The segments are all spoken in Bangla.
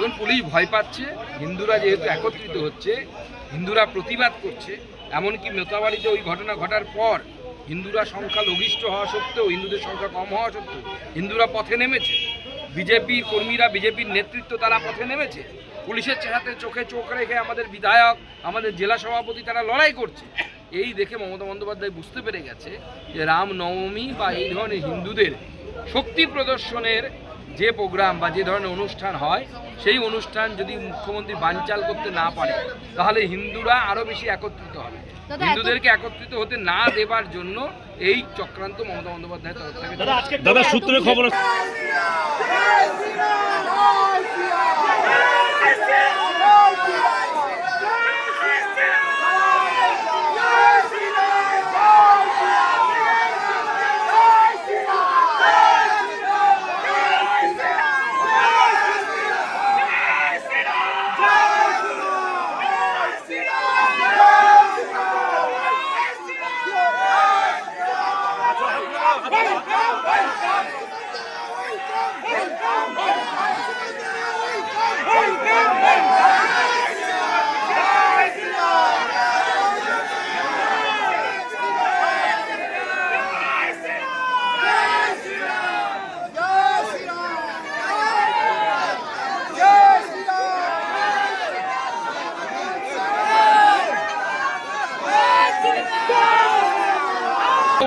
দেখুন, পুলিশ ভয় পাচ্ছে, হিন্দুরা যেহেতু একত্রিত হচ্ছে, হিন্দুরা প্রতিবাদ করছে, এমনকি মেতাবাড়িতে ওই ঘটনা ঘটার পর হিন্দুরা সংখ্যা লঘিষ্ঠ হওয়া সত্ত্বেও, হিন্দুদের সংখ্যা কম হওয়া সত্ত্বেও হিন্দুরা পথে নেমেছে। বিজেপির কর্মীরা, বিজেপির নেতৃত্ব তারা পথে নেমেছে। পুলিশের চেহারাতে চোখে চোখ রেখে আমাদের বিধায়ক, আমাদের জেলা সভাপতি তারা লড়াই করছে। এই দেখে মমতা বন্দ্যোপাধ্যায় বুঝতে পেরে গেছে যে রামনবমী বা এই ধরনের হিন্দুদের শক্তি প্রদর্শনের যে প্রোগ্রাম বা যে ধরনের অনুষ্ঠান হয় সেই অনুষ্ঠান যদি মুখ্যমন্ত্রী বানচাল করতে না পারে তাহলে হিন্দুরা আরও বেশি একত্রিত হবে। হিন্দুদেরকে একত্রিত হতে না দেবার জন্য এই চক্রান্ত মমতা বন্দ্যোপাধ্যায়ের তরফ থেকে দাদা সূত্রে খবর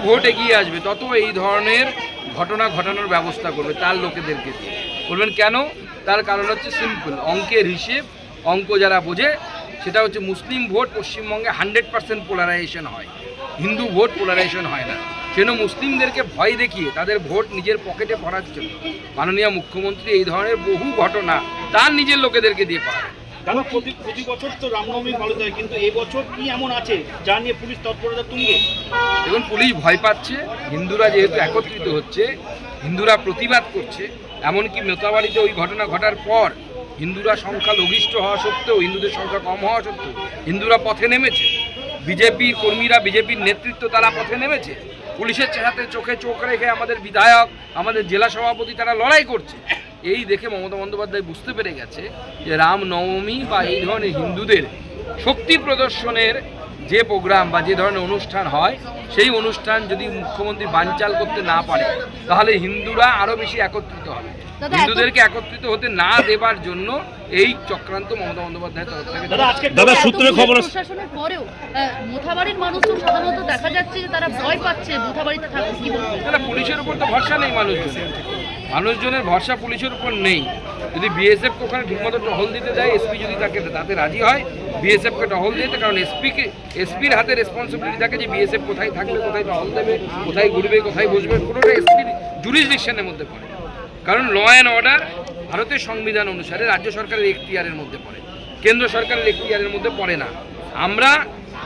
ভোট এগিয়ে আসবে, তত এই ধরনের ঘটনা ঘটানোর ব্যবস্থা করবে তার লোকেদেরকে বলবেন কেন? তার কারণ হচ্ছে সিম্পল অঙ্কের হিসেব, অঙ্ক যারা বোঝে, সেটা হচ্ছে মুসলিম ভোট পশ্চিমবঙ্গে হান্ড্রেড পার্সেন্ট পোলারাইজেশন হয়। হিন্দু ভোট পোলারাইজেশন হয় না। সেজন্য মুসলিমদেরকে ভয় দেখিয়ে তাদের ভোট নিজের পকেটে ভরার জন্য। মাননীয় মুখ্যমন্ত্রী এই ধরনের বহু ঘটনা তার নিজের লোকেদেরকে দিয়ে পারে দাদা, প্রতি প্রতি বছর তো রামনবমী পালিত হয়, কিন্তু এই বছর কি এমন আছে যা নিয়ে পুলিশ তৎপরতা তুঙ্গে? দেখুন, পুলিশ ভয় পাচ্ছে, হিন্দুরা যেহেতু একত্রিত হচ্ছে, হিন্দুরা প্রতিবাদ করছে, এমনকি মেতাবাড়িতে ওই ঘটনা ঘটার পর হিন্দুরা সংখ্যা লঘিষ্ঠ হওয়া সত্ত্বেও, হিন্দুদের সংখ্যা কম হওয়া সত্ত্বেও, হিন্দুরা পথে নেমেছে। বিজেপির কর্মীরা, বিজেপির নেতৃত্ব তারা পথে নেমেছে। পুলিশের চেহারাতে চোখে চোখ রেখে আমাদের বিধায়ক, আমাদের জেলা সভাপতি তারা লড়াই করছে। এই দেখে মমতা বন্দ্যোপাধ্যায় বুঝতে পেরে গেছে যে রামনবমী বা এই ধরনের হিন্দুদের শক্তি প্রদর্শনের যে প্রোগ্রাম বা যে ধরনের অনুষ্ঠান হয় সেই অনুষ্ঠান যদি মুখ্যমন্ত্রী বানচাল করতে না পারে তাহলে হিন্দুরা আরও বেশি একত্রিত হবে। হিন্দুদেরকে একত্রিত হতে না দেবার জন্য এই চক্রান্ত মমতা বন্দ্যোপাধ্যায়ের তরফ থেকে দাদা সূত্রে খবর প্রশাসনের পরেও মোথাবাড়ির মানুষজন সাধারণত দেখা যাচ্ছে যে তারা ভয় পাচ্ছে মোথাবাড়িতে থাকুক কি তাহলে পুলিশের উপর তো ভরসা নেই মানুষজন মানুষজনের ভরসা পুলিশের উপর নেই। যদি বিএসএফ ওখানে ঠিকমতো টহল দিতে দেয় এসপি যদি তাকে তাতে রাজি হয় বিএসএফকে টহল দিতে, কারণ এসপিকে এসপির হাতে রেসপন্সিবিলিটি থাকে যে বিএসএফ কোথায় থাকবে, কোথায় টহল দেবে, কোথায় ঘুরবে, কোথায় বসবে, পুরোটা এসপির জুরিসডিকশনের মধ্যে পড়ে। কারণ ল অ্যান্ড অর্ডার ভারতের সংবিধান অনুসারে রাজ্য সরকারের এখতিয়ারের মধ্যে পড়ে। কেন্দ্র সরকারের এখতিয়ারের মধ্যে পড়ে না। আমরা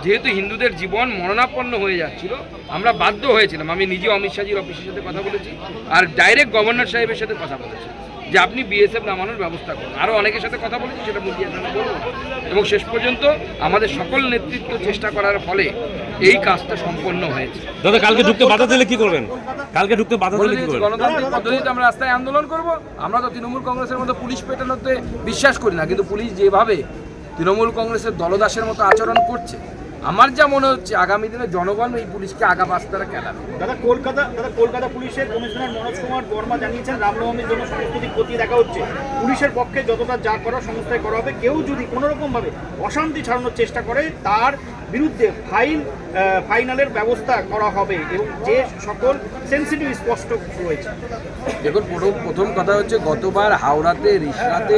যেহেতু হিন্দুদের জীবন মরণাপন্ন হয়ে যাচ্ছিল, আমরা বাধ্য হয়েছিলাম। আমি নিজে অমিত শাহজির অফিসের সাথে কথা বলেছি, আর ডাইরেক্ট গভর্নর সাহেবের সাথে কথা বলেছি। যে আপনি বিএসএফ নামানোর ব্যবস্থা করুন। আরও অনেকের সাথে কথা বলেছি সেটা মিডিয়ার সামনে বলব এবং শেষ পর্যন্ত আমাদের সকল নেতৃত্ব চেষ্টা করার ফলে এই কাজটা সম্পন্ন হয়েছে। দাদা কালকে ঢুকতে বাধা দিলে কি করবেন? কালকে ঢুকতে বাধা দিলে কি করবেন? গণতান্ত্রিক পদ্ধতিতে আমরা রাস্তায় আন্দোলন করব। আমরা তো তৃণমূল কংগ্রেসের মতো পুলিশ পেটানোতে বিশ্বাস করি না কিন্তু পুলিশ যেভাবে তৃণমূল কংগ্রেসের দলদাসের মতো আচরণ করছে আমার যা মনে হচ্ছে আগামী দিনে জনগণ এই পুলিশকে আগা পাস্তারা কেলাবে দাদা কলকাতা দাদা কলকাতা পুলিশের কমিশনার মনোজ কুমার বর্মা জানিয়েছেন রামনবমীর জন্য দিক খতিয়ে দেখা হচ্ছে। পুলিশের পক্ষে যতটা যা করার সংস্থায় করা হবে কেউ যদি কোনো রকম অশান্তি ছড়ানোর চেষ্টা করে তার বিরুদ্ধে ফাইন ফাইনালের ব্যবস্থা করা হবে এবং যে সকল সেন্সিটিভ স্পষ্ট রয়েছে। দেখুন প্রথম প্রথম কথা হচ্ছে গতবার হাওড়াতে রিসরাতে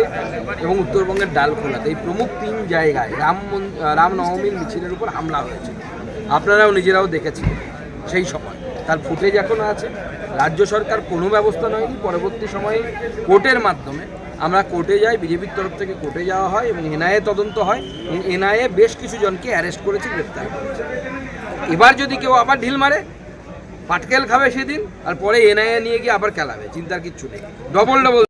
এবং উত্তরবঙ্গের ডালখোলাতে এই প্রমুখ তিন জায়গায় রাম মন- রামনবমীর মিছিলের উপর হামলা হয়েছে। আপনারাও নিজেরাও দেখেছিলেন সেই সময়। তার ফুটেজ এখনও আছে। রাজ্য সরকার কোনো ব্যবস্থা নেয়নি। পরবর্তী সময়ে কোর্টের মাধ্যমে আমরা কোর্টে যাই, বিজেপির তরফ থেকে কোর্টে যাওয়া হয় এবং এনআইএ তদন্ত হয়। এবং এনআইএ বেশ কিছু জনকে অ্যারেস্ট করেছে, গ্রেপ্তার করেছে। এবার যদি কেউ আবার ঢিল মারে, পাটকেল খাবে সেদিন আর পরে এনআইএ নিয়ে গিয়ে আবার খেলাবে, চিন্তার কিচ্ছু নেই। Double double